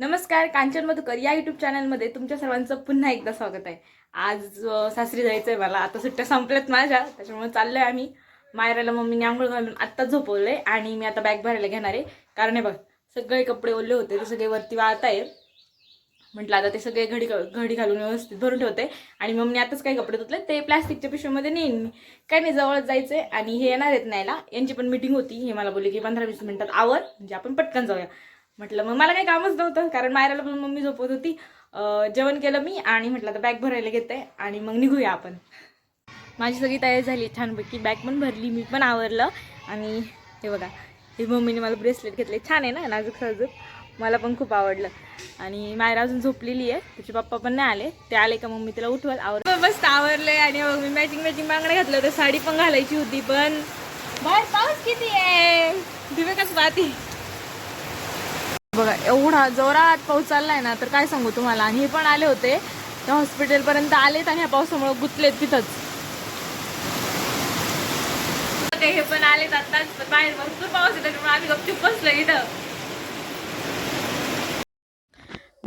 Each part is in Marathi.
नमस्कार कांचन मधुकर या युट्यूब चॅनलमध्ये तुमच्या सर्वांचं पुन्हा एकदा स्वागत आहे. आज सासरी जायचं आहे मला. आता सुट्ट्या संपल्यात माझ्या त्याच्यामुळे चाललोय आम्ही. मायराला मम्मीने आंघोळ घालून आत्ताच झोपवलंय आणि मी आता बॅग भरायला घेणार आहे. कारण हे बघ सगळे कपडे ओले होते ते सगळे वरती वाळत आहेत म्हटलं आता ते सगळे घडी घडी घालून व्यवस्थित भरून ठेवते. आणि मम्मीने आताच काही कपडे धुतले ते प्लास्टिकच्या पिशवीमध्ये नेईन. मी काही नाही जवळच जायचंय आणि हे येणार आहेत न्यायला. यांची पण मिटिंग होती. हे मला बोलले की पंधरा वीस मिनिटात आवर म्हणजे आपण पटकन जाऊया. म्हटलं मग मला काही कामच नव्हतं कारण मायराला पण मम्मी झोपत होती. जेवण केलं मी आणि म्हटलं आता बॅग भरायला घेते आणि मग निघूया आपण. माझी सगळी तयारी झाली छानपैकी बॅग पण भरली मी पण आवरलं. आणि हे बघा हे मम्मीने मला ब्रेसलेट घेतले. छान आहे ना नाजूक साजूक मला पण खूप आवडलं. आणि मायरा अजून झोपलेली आहे. तिचे पप्पा पण नाही आले. ते आले का मम्मी तिला उठवल आवर हो, मस्त आवरले आणि मग मी मॅचिंग मॅचिंग बांगड्या घातलं होतं. साडी पण घालायची होती पण बाहेर पाऊस किती आहे? दिवेकाच पाहती? बघा एवढा जोरात पाऊस चाललाय ना तर काय सांगू तुम्हाला? आणि हे पण आले होते. त्या हॉस्पिटलपर्यंत आलेत आणि ह्या पावसामुळे गुतलेत तिथंच. ते हे पण आलेत आताच बाहेर भरपूर पाऊस आहे त्याच्यामुळे आम्ही गपचूप बसलो इथं.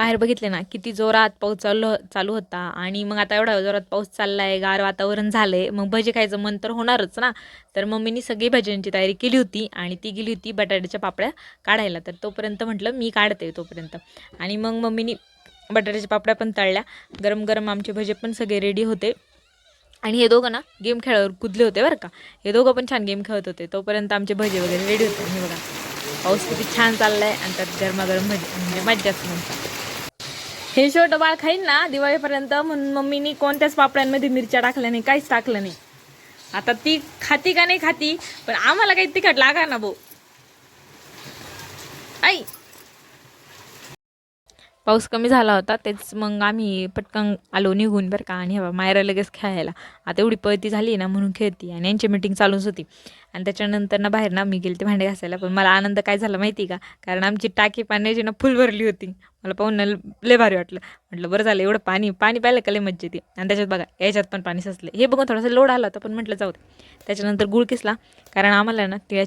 बाहेर बघितले ना किती जोरात पाऊस चालू हो-, चालू होता. आणि मग आता एवढा जोरात पाऊस चाललाय गार वातावरण झालंय. मग भजी खायचं मन तर होणारच ना. तर मम्मीनी सगळी भज्यांची तयारी केली होती आणि ती गेली होती बटाट्याच्या पापड्या काढायला. तर तोपर्यंत म्हटलं मी काढते तोपर्यंत. आणि मग मम्मीनी बटाट्याच्या पापड्या पण तळल्या. गरम गरम आमचे भजे पण सगळे रेडी होते. आणि हे दोघं ना गेम खेळावर कुदले होते बरं का. हे दोघं पण छान गेम खेळत होते. तोपर्यंत आमचे भजे वगैरे रेडी होते. हे बघा पाऊस किती छान चाललाय. आणि त्यात गरमागरम भजे म्हणजे मज्जाच म्हणतात हे छोटं बाळ खाईन ना दिवाळीपर्यंत. म्हणून मम्मीनी कोणत्याच पापड्यांमध्ये मिरच्या टाकल्या नाही काहीच टाकलं नाही. आता ती खाती का नाही खाती पण आम्हाला काही तिखट लागा ना भाऊ. पाऊस कमी झाला होता तेच मग आम्ही पटकन आलो निघून बरं का. आणि हवा मायरा लगेच खेळायला. आता एवढी पळती झाली ना म्हणून खेळती. आणि यांची मिटिंग चालूच होती. आणि त्याच्यानंतर ना बाहेर ना मी गेले ते भांडे घासायला. पण मला आनंद काय झाला माहिती का? कारण आमची टाकी पाण्याची ना फुल भरली होती. मला पाहून लय भारी वाटलं. म्हटलं बरं झालं एवढं पाणी पाणी प्यायला का लय मज्जा येते? आणि त्याच्यात बघा याच्यात पण पाणी सचलं. हे बघून थोडासा लोड आला होता पण म्हटलं जाऊ दे. त्याच्यानंतर गुळ किसला. कारण आम्हाला ना तिळा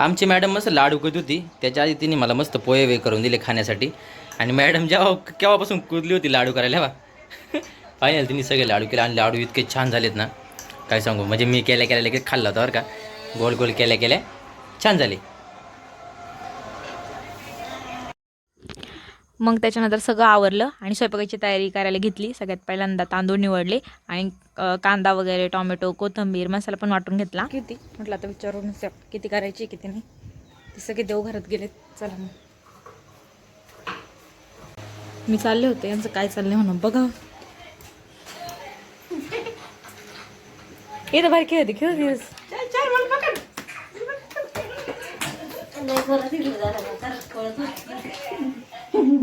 आमची मॅडम मस्त लाडू करत होती. त्याच्या आधी तिने मला मस्त पोहे वे करून दिले खाण्यासाठी. आणि मॅडम जेव्हा केव्हापासून कुदली होती लाडू करायला वा फायनल तिने सगळे लाडू केले आणि लाडू इतके छान झालेत ना. काय सांगू म्हणजे मी केल्या केल्या लगेच खाल्ला होता बरं का. गोल गोल केल्या केल्या छान झाले. मग त्याच्यानंतर सगळं आवरलं आणि स्वयंपाकाची तयारी करायला घेतली. सगळ्यात पहिल्यांदा तांदूळ निवडले आणि कांदा वगैरे टोमॅटो कोथिंबीर मसाला पण वाटून घेतला. किती? म्हटलं आता विचारून किती करायची किती नाही? ते सगळे देवघरात गेले. चला मग. मी चालले होते. यांचं काय चाललंय म्हणून बघा. येतं बाहेर खेळते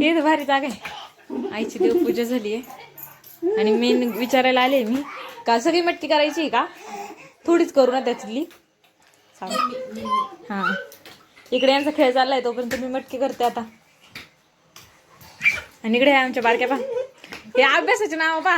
हे तर भारी जागा आहे. आईची देवपूजा झाली आहे. आणि मेन विचारायला आले मी का सगळी मटकी करायची आहे का? थोडीच करू ना त्यातली. सांग हां. इकडे यांचा खेळ चाललाय तोपर्यंत मी मटकी करते आता. आणि इकडे आहे आमच्या बारक्या पा हे अभ्यासाचे नाव पा.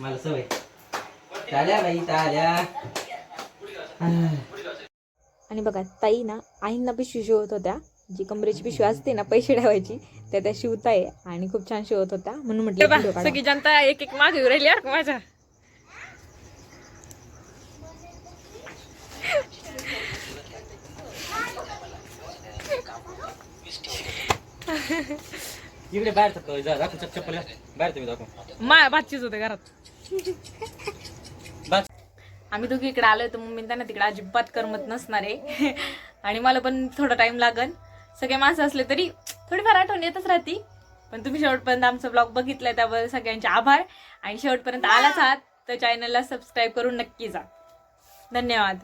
मला सवय. चाल्या बाई चाल्या. आणि बघा ताई ना आईंना पिशवी शिवत होत्या. जी कमरेची पिशवी असते ना पैसे ठेवायची त्या त्या शिवताय आणि खूप छान शिवत होत्या. म्हणून म्हटलं सगळी जनता एक एक मागे येऊ राहिली यार का माझ्या इकडे बाहेर चप्पल बाहेर तुम्ही दाखव. मा भातचीच होते घरात. बस आम्ही दोघी इकडे आलोय तर मम्मी त्यांना तिकडे अजिबात करमत नसणार आहे. आणि मला पण थोडा टाइम लागन. सगळे माणसं असले तरी थोडीफार आठवण येतच राहती. पण तुम्ही शेवटपर्यंत आमचा ब्लॉग बघितलाय त्याबद्दल सगळ्यांचे आभार. आणि शेवटपर्यंत आलाच आहात तर चॅनलला सबस्क्राईब करून नक्की जा. धन्यवाद.